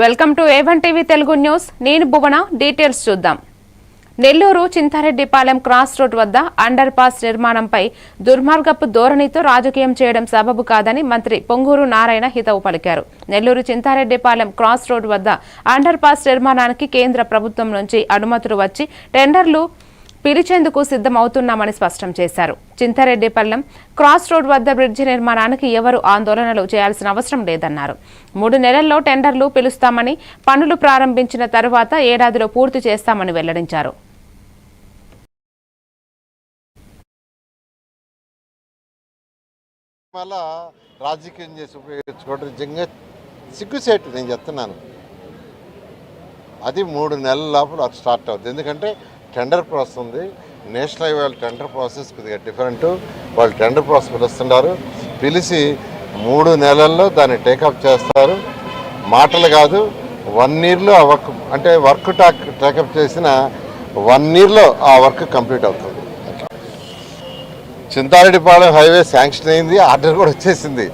Welcome to A one TV Telugu news. నేను Bhuvana details చూద్దాం. Nellore Chintareddypalem cross road వద్ద under pass నిర్మాణంపై దుర్మార్గపు ధోరణితో రాజకీయం చేయడం సబబు కాదని మంత్రి పొంగూరు నారాయణ హితవు పలికారు. నెల్లూరు చింతారెడ్డిపాలెం క్రాస్ రోడ్ వద్ద అండర్ పాస్ నిర్మాణానికి కేంద్ర ప్రభుత్వం నుంచి అనుమతులు వచ్చి టెండర్లు పిలిచేందుకు సిద్ధమవుతున్నామని స్పష్టం చేశారు. చింతారెడ్డిపల్లెం క్రాస్ రోడ్ వద్ద బ్రిడ్జి నిర్మాణానికి ఎవరు ఆందోళనలు చేయాల్సిన అవసరం లేదన్నారు. మూడు నెలల్లో టెండర్లు పిలుస్తామని పనులు ప్రారంభించిన తరువాత ఏడాదిలో పూర్తి చేస్తామని వెల్లడించారు. రాజకీయం చేసి ఉపయోగించుకోవడం నిజంగా సిగ్గుసేటు నేను చెప్తున్నాను. అది మూడు నెలల లోపల స్టార్ట్ అవుతుంది ఎందుకంటే టెండర్ ప్రాసెస్ ఉంది. నేషనల్ హైవే టెండర్ ప్రాసెస్ కొద్దిగా డిఫరెంట్ వాళ్ళు టెండర్ ప్రాసెస్ పిలుస్తున్నారు పిలిచి మూడు నెలల్లో దాన్ని టేకప్ చేస్తారు. మాటలు కాదు వన్ ఇయర్లో ఆ వర్క్ అంటే వర్క్ టాక్ టేకప్ చేసిన వన్ ఇయర్లో ఆ వర్క్ కంప్లీట్ అవుతుంది. చింతారెడ్డిపాలెం హైవే శాంక్షన్ అయింది. ఆర్డర్ కూడా వచ్చేసింది.